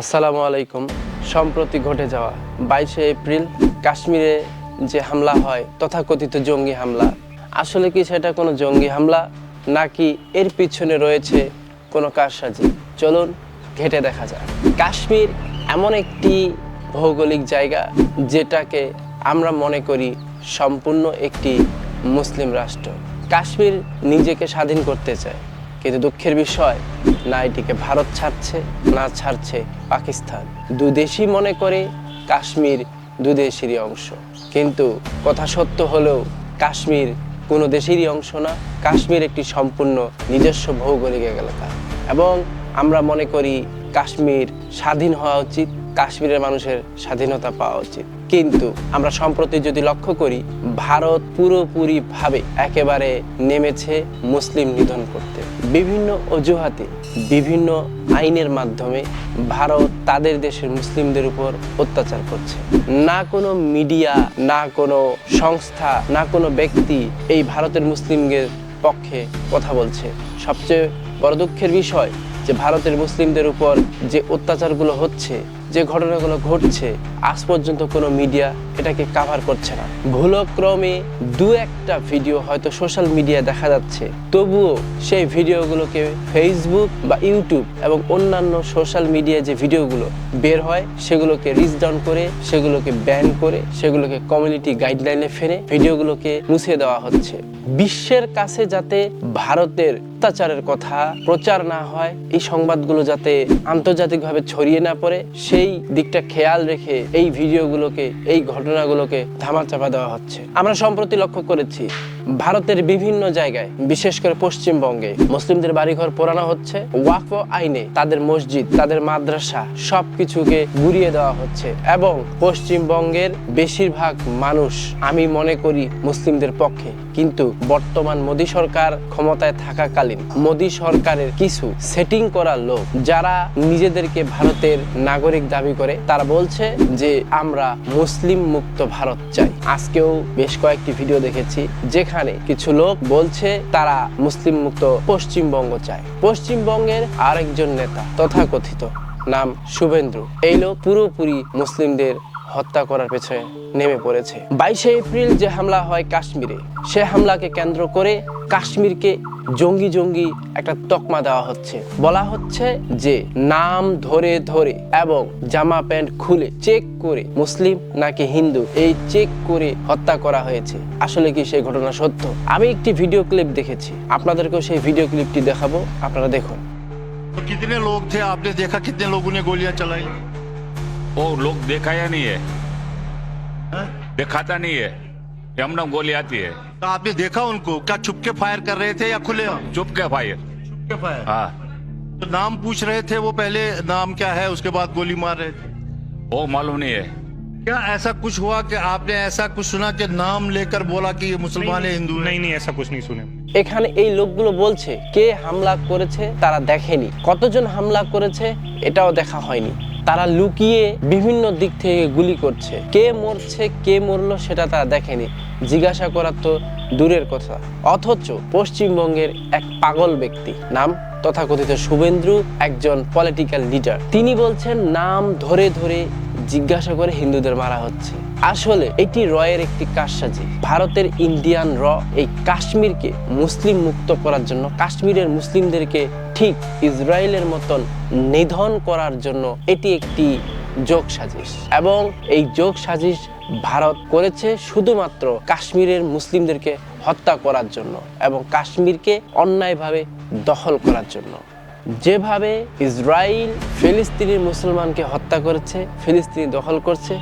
আসসালামু আলাইকুম। সম্প্রতি ঘটে যাওয়া বাইশে এপ্রিল কাশ্মীরে যে হামলা হয়, তথাকথিত জঙ্গি হামলা। আসলে কি সেটা কোনো জঙ্গি হামলা, নাকি এর পিছনে রয়েছে কোনো কারসাজি? চলুন ঘেটে দেখা যাক। কাশ্মীর এমন একটি ভৌগোলিক জায়গা, যেটাকে আমরা মনে করি সম্পূর্ণ একটি মুসলিম রাষ্ট্র। কাশ্মীর নিজেকে স্বাধীন করতে চায়। কিন্তু দুঃখের বিষয় না এটিকে ভারত ছাড়ছে, না ছাড়ছে পাকিস্তান। দু দেশই মনে করে কাশ্মীর দু দেশেরই অংশ। কিন্তু কথা সত্য হলেও কাশ্মীর কোনো দেশেরই অংশ না, কাশ্মীর একটি সম্পূর্ণ নিজস্ব ভৌগোলিক এলাকা। এবং আমরা মনে করি কাশ্মীর স্বাধীন হওয়া উচিত কাশ্মীরের মানুষের স্বাধীনতা পাওয়া উচিত। কিন্তু আমরা সম্প্রতি যদি লক্ষ্য করি, ভারত পুরোপুরিভাবে একেবারে নেমেছে মুসলিম নিধন করতে। বিভিন্ন অজুহাতে, বিভিন্ন আইনের মাধ্যমে ভারত তাদের দেশের মুসলিমদের উপর অত্যাচার করছে। না কোনো মিডিয়া, না কোনো সংস্থা, না কোনো ব্যক্তি এই ভারতের মুসলিমদের পক্ষে কথা বলছে। সবচেয়ে বড় দুঃখের বিষয় যে ভারতের মুসলিমদের উপর যে অত্যাচারগুলো হচ্ছে যে ঘটনাগুলো ঘটছে, আজ পর্যন্ত কোনো মিডিয়া এটাকে কাভার করছে না। ভুলক্রমে দু একটা ভিডিও হয়তো সোশ্যাল মিডিয়ায় দেখা যাচ্ছে। তবুও সেই ভিডিওগুলোকে ফেসবুক বা ইউটিউব এবং অন্যান্য সোশ্যাল মিডিয়ায় যে ভিডিওগুলো বের হয়, সেগুলোকে রিচ ডাউন করে, সেগুলোকে ব্যান করে, সেগুলোকে কমিউনিটি গাইডলাইনে ফেলে ভিডিওগুলোকে মুছে দেওয়া হচ্ছে। বিশ্বের কাছে যাতে ভারতের অত্যাচারের কথা প্রচার না হয়, এই সংবাদগুলো যাতে আন্তর্জাতিকভাবে ছড়িয়ে না পড়ে, সেই দিকটা খেয়াল রেখে এই ভিডিওগুলোকে, এই ঘটনাগুলোকে ধামাচাপা দেওয়া হচ্ছে। আমরা সম্প্রতি লক্ষ্য করেছি, ভারতের বিভিন্ন জায়গায়, বিশেষ করে পশ্চিমবঙ্গে, মুসলিমদের বাড়িঘর পোড়ানো হচ্ছে, ওয়াকফ আইনে তাদের মসজিদ, তাদের মাদ্রাসা সবকিছুকে গুড়িয়ে দেওয়া হচ্ছে এবং পশ্চিমবঙ্গের বেশিরভাগ মানুষ, আমি মনে করি মুসলিমদের পক্ষে, কিন্তু বর্তমান মোদী সরকার ক্ষমতায় থাকাকালীন মোদী সরকারের কিছু সেটিং করা লোক যারা নিজেদেরকে ভারতের নাগরিক দাবি করে, তারা বলছে যে আমরা মুসলিম মুক্ত ভারত চাই। আজকেও বেশ কয়েকটি ভিডিও দেখেছি যেখানে কিছু লোক বলছে তারা মুসলিম মুক্ত পশ্চিমবঙ্গ চায়। পশ্চিমবঙ্গের আরেকজন নেতা তথাকথিত, নাম শুভেন্দ্র এই লোক পুরোপুরি মুসলিমদের হত্যা করার পেছনে নেমে পড়েছে বাইশে এপ্রিল যে হামলা হয় কাশ্মীরে সে হামলাকে কেন্দ্র করে কাশ্মীরকে জঙ্গি জঙ্গি একটা তকমা দেওয়া হচ্ছে বলা হচ্ছে যে নাম ধরে ধরে এবং জামা প্যান্ট খুলে চেক করে মুসলিম নাকি হিন্দু এই চেক করে হত্যা করা হয়েছে আসলে কি সেই ঘটনা সত্য আমি একটি ভিডিও ক্লিপ দেখেছি আপনাদেরকেও সেই ভিডিও ক্লিপটি দেখাবো আপনারা দেখুন तो कितने लोग थे आपने देखा कितने लोगों ने गोलियां चलाई वो लोग देखा या नहीं है हैं? दिखाता नहीं है यमुना गोली आती है तो आपने देखा उनको क्या छुप के फायर कर रहे थे या खुले चुप के फायर छुप के फायर हाँ तो नाम पूछ रहे थे वो पहले नाम क्या है उसके बाद गोली मार रहे थे वो मालूम नहीं है क्या ऐसा कुछ हुआ कि आपने ऐसा कुछ सुना कि नाम लेकर बोला कि ये मुसलमान है हिंदू है नहीं नहीं ऐसा कुछ नहीं सुने এখানে এই লোকগুলো বলছে কে হামলা করেছে তারা দেখেনি কতজন হামলা করেছে এটাও দেখা হয়নি তারা লুকিয়ে বিভিন্ন দিক থেকে গুলি করছে। কে মরছে, কে মরলো সেটা তারা দেখেনি। জিজ্ঞাসা করার তো দূরের কথা। অথচ পশ্চিমবঙ্গের এক পাগল ব্যক্তি নাম তথাকথিত শুভেন্দ্রু একজন পলিটিক্যাল লিডার তিনি বলছেন, নাম ধরে ধরে জিজ্ঞাসা করে হিন্দুদের মারা হচ্ছে। আসলে এটি রয়ের একটি কারসাজি। ভারতের ইন্ডিয়ান র এই কাশ্মীরকে মুসলিম মুক্ত করার জন্য কাশ্মীরের মুসলিমদেরকে ঠিক ইসরায়েলের মতন নিধন করার জন্য এটি একটি যোগ সাজিশ। এবং এই যোগ সাজিশ ভারত করেছে শুধুমাত্র কাশ্মীরের মুসলিমদেরকে হত্যা করার জন্য এবং কাশ্মীরকে অন্যায়ভাবে দখল করার জন্য। যেভাবে ইসরায়েল ফিলিস্তিনি মুসলমানকে হত্যা করেছে, ফিলিস্তিনি দখল করছে,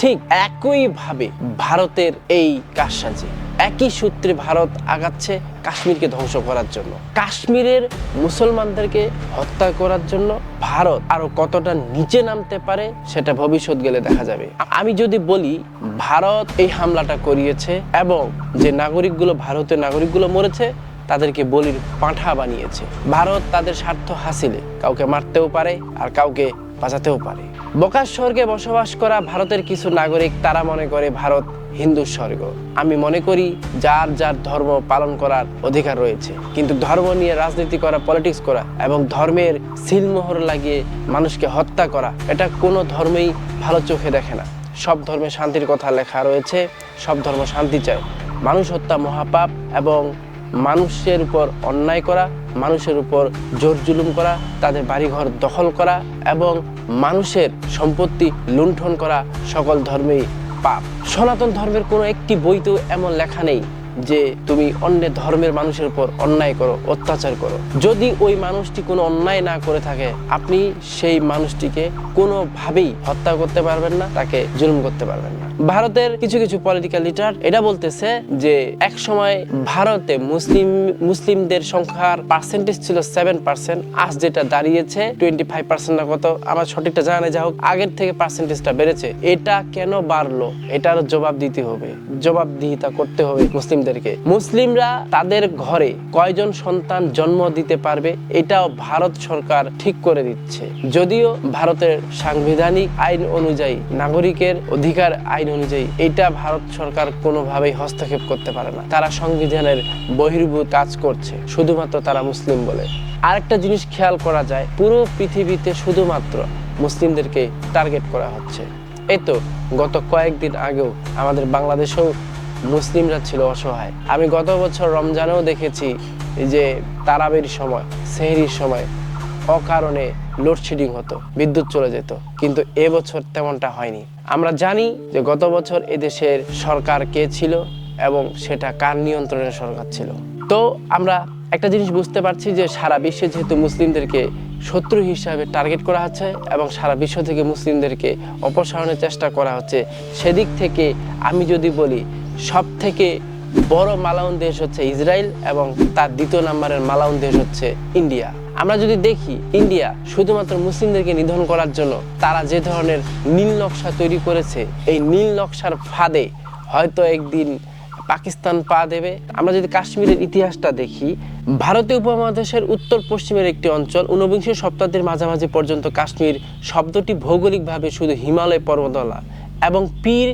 ঠিক একইভাবে ভারতের এই কারসাজি একই সূত্রে ভারত আগাচ্ছে কাশ্মীরকে ধ্বংস করার জন্য। কাশ্মীরের মুসলমানদেরকে হত্যা করার জন্য ভারত আরও কতটা নিচে নামতে পারে সেটা ভবিষ্যৎ গেলে দেখা যাবে। আমি যদি বলি, ভারত এই হামলাটা করিয়েছে এবং যে নাগরিকগুলো, ভারতের নাগরিকগুলো মরেছে, তাদেরকে বলির পাঁঠা বানিয়েছে। ভারত তাদের স্বার্থ হাসিলে, কাউকে মারতেও পারে আর কাউকে বাঁচাতেও পারে। বকাশ স্বর্গে বসবাস করা ভারতের কিছু নাগরিক, তারা মনে করে ভারত হিন্দু স্বর্গ। আমি মনে করি যার যার ধর্ম পালন করার অধিকার রয়েছে। কিন্তু ধর্ম নিয়ে রাজনীতি করা পলিটিক্স করা এবং ধর্মের সিলমোহর লাগিয়ে মানুষকে হত্যা করা, এটা কোনো ধর্মেই ভালো চোখে দেখে না। সব ধর্মে শান্তির কথা লেখা রয়েছে, সব ধর্ম শান্তি চায়। মানুষ হত্যা মহাপাপ এবং মানুষের উপর অন্যায় করা, মানুষের উপর জোর জুলুম করা, তাদের বাড়িঘর দখল করা এবং মানুষের সম্পত্তি লুণ্ঠন করা সকল ধর্মেই পাপ। সনাতন ধর্মের কোনো একটি বইতেও এমন লেখা নেই। যে তুমি অন্য ধর্মের মানুষের উপর অন্যায় করো, অত্যাচার করো। যদি ওই মানুষটি কোনো অন্যায় না করে থাকে, আপনি সেই মানুষটিকে কোনোভাবেই হত্যা করতে পারবেন না, তাকে জুলুম করতে পারবেন না। ভারতের কিছু কিছু পলিটিক্যাল লিডার এটা বলতেছে যে এক সময় ভারতে মুসলিম, মুসলিমদের সংখ্যার পার্সেন্টেজ ছিল সেভেন পার্সেন্ট আজ যেটা দাঁড়িয়েছে টোয়েন্টি ফাইভ পার্সেন্ট না কত, আমার সঠিকটা জানা যা হোক, আগের থেকে পার্সেন্টেজটা বেড়েছে। এটা কেন বাড়লো? এটার জবাব দিতে হবে। জবাবদিহিতা করতে হবে মুসলিমদেরকে। মুসলিমরা তাদের ঘরে কয়জন সন্তান জন্ম দিতে পারবে, এটাও ভারত সরকার ঠিক করে দিচ্ছে। যদিও ভারতের সাংবিধানিক আইন অনুযায়ী, নাগরিকের অধিকার আইন অনুযায়ী, এটা ভারত সরকার কোনোভাবেই হস্তক্ষেপ করতে পারে না। তারা সংবিধানের বহির্ভূত কাজ করছে, শুধুমাত্র তারা মুসলিম বলে। আরেকটা জিনিস খেয়াল করা যায়, পুরো পৃথিবীতে শুধুমাত্র মুসলিমদেরকে টার্গেট করা হচ্ছে। এই তো গত কয়েকদিন আগেও আমাদের বাংলাদেশেও মুসলিমরা ছিল অসহায়। আমি গত বছর রমজানেও দেখেছি যে তারাবির সময়, সেহরির সময় অকারণে লোডশেডিং হতো, বিদ্যুৎ চলে যেত। কিন্তু এবছর তেমনটা হয়নি। আমরা জানি যে গত বছর এদেশের সরকার কে ছিল এবং সেটা কার নিয়ন্ত্রণের সরকার ছিল। তো আমরা একটা জিনিস বুঝতে পারছি যে সারা বিশ্বে যেহেতু মুসলিমদেরকে শত্রু হিসাবে টার্গেট করা হচ্ছে এবং সারা বিশ্ব থেকে মুসলিমদেরকে অপসারণের চেষ্টা করা হচ্ছে, সেদিক থেকে আমি যদি বলি সব থেকে বড় মালাউন দেশ হচ্ছে ইসরায়েল এবং তার দ্বিতীয় নম্বরের মালাউন দেশ হচ্ছে ইন্ডিয়া। আমরা যদি দেখি, ইন্ডিয়া শুধুমাত্র মুসলিমদেরকে নিধন করার জন্য তারা যে ধরনের নীল নকশা তৈরি করেছে, এই নীল নকশার ফাঁদে হয়তো একদিন পাকিস্তান পা দেবে। আমরা যদি কাশ্মীরের ইতিহাসটা দেখি ভারতীয় উপমহাদেশের উত্তর পশ্চিমের একটি অঞ্চল, ঊনবিংশ শতাব্দীর মাঝামাঝি পর্যন্ত কাশ্মীর শব্দটি ভৌগোলিকভাবে শুধু হিমালয় পর্বতমালা এবং পীর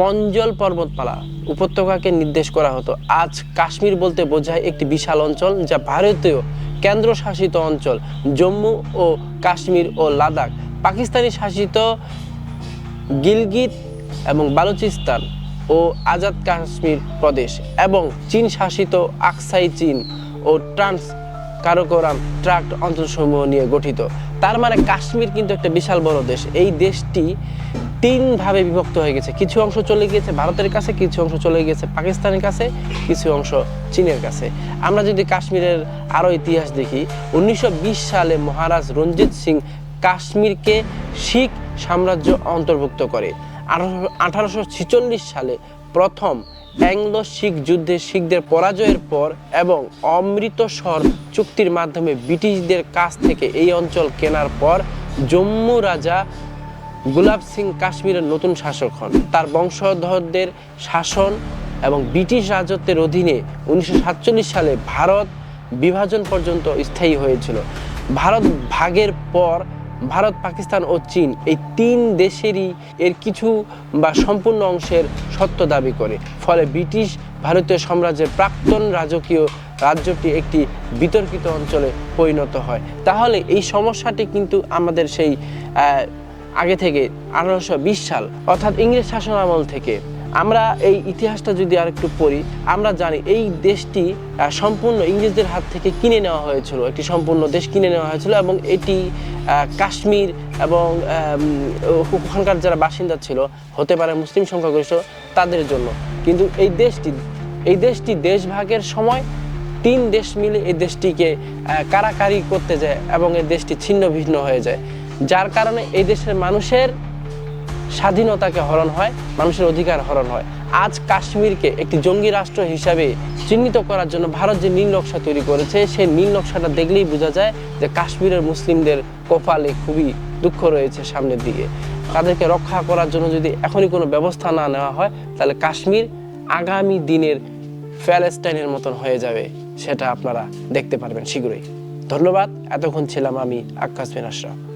পঞ্জল পর্বতমালা উপত্যকাকে নির্দেশ করা হতো। আজ কাশ্মীর বলতে বোঝায় একটি বিশাল অঞ্চল যা ভারতীয় কেন্দ্রশাসিত অঞ্চল, জম্মু ও কাশ্মীর ও লাদাখ। পাকিস্তানি শাসিত গিলগিত এবং বালুচিস্তান ও আজাদ কাশ্মীর প্রদেশ এবং চীন শাসিত আকসাই চীন ও ট্রান্স কারোকোরাম ট্রাক্ট অঞ্চলসমূহ নিয়ে গঠিত। তার মানে কাশ্মীর কিন্তু একটা বিশাল বড় দেশ। এই দেশটি তিন ভাবে বিভক্ত হয়ে গেছে। কিছু অংশ চলে গিয়েছে ভারতের কাছে, কিছু অংশ চলে গিয়েছে পাকিস্তানের কাছে, কিছু অংশ চীনের কাছে। আমরা যদি কাশ্মীরের আরও ইতিহাস দেখি, উনিশশো বিশ সালে মহারাজ রঞ্জিত সিং কাশ্মীরকে শিখ সাম্রাজ্য অন্তর্ভুক্ত করে। আঠারোশো সালে প্রথম অ্যাংলো শিখ যুদ্ধে শিখদের পরাজয়ের পর এবং অমৃতসর চুক্তির মাধ্যমে ব্রিটিশদের কাছ থেকে এই অঞ্চল কেনার পর জম্মু রাজা গুলাব সিং কাশ্মীরের নতুন শাসক হন। তার বংশধরদের শাসন এবং ব্রিটিশ রাজত্বের অধীনে উনিশশো সাতচল্লিশ সালে ভারত বিভাজন পর্যন্ত স্থায়ী হয়েছিল। ভারত ভাগের পর ভারত, পাকিস্তান ও চীন এই তিন দেশেরই এর কিছু বা সম্পূর্ণ অংশের সত্য দাবি করে। ফলে ব্রিটিশ ভারতীয় সাম্রাজ্যের প্রাক্তন রাজকীয় রাজ্যটি একটি বিতর্কিত অঞ্চলে পরিণত হয়। তাহলে এই সমস্যাটি কিন্তু আমাদের সেই আগে থেকে আঠারোশো সাল, অর্থাৎ ইংরেজ শাসন আমল থেকে। আমরা এই ইতিহাসটা যদি আর একটু পড়ি, আমরা জানি এই দেশটি সম্পূর্ণ ইংরেজদের হাত থেকে কিনে নেওয়া হয়েছিল। একটি সম্পূর্ণ দেশ কিনে নেওয়া হয়েছিল এবং এটি কাশ্মীর এবং ওখানকার যারা বাসিন্দা ছিল, হতে পারে মুসলিম সংখ্যাগরিষ্ঠ, তাদের জন্য। কিন্তু এই দেশটি এই দেশটি দেশভাগের সময় তিন দেশ মিলে এই দেশটিকে কারাকারি করতে যায় এবং এই দেশটি ছিন্ন ভিন্ন হয়ে যায়। যার কারণে এই দেশের মানুষের স্বাধীনতাকে হরণ হয়, মানুষের অধিকার হরণ হয়। আজ কাশ্মীরকে একটি জঙ্গি রাষ্ট্র হিসাবে চিহ্নিত করার জন্য ভারত যে নীল নকশা তৈরি করেছে, সেই নীল নকশাটা দেখলেই বোঝা যায় যে কাশ্মীরের মুসলিমদের কপালে খুবই দুঃখ রয়েছে সামনের দিকে। তাদেরকে রক্ষা করার জন্য যদি এখনই কোনো ব্যবস্থা না নেওয়া হয়, তাহলে কাশ্মীর আগামী দিনের প্যালেস্টাইনের মতন হয়ে যাবে, সেটা আপনারা দেখতে পারবেন শীঘ্রই। ধন্যবাদ, এতক্ষণ ছিলাম আমি আকাশ বিন আশরাফ।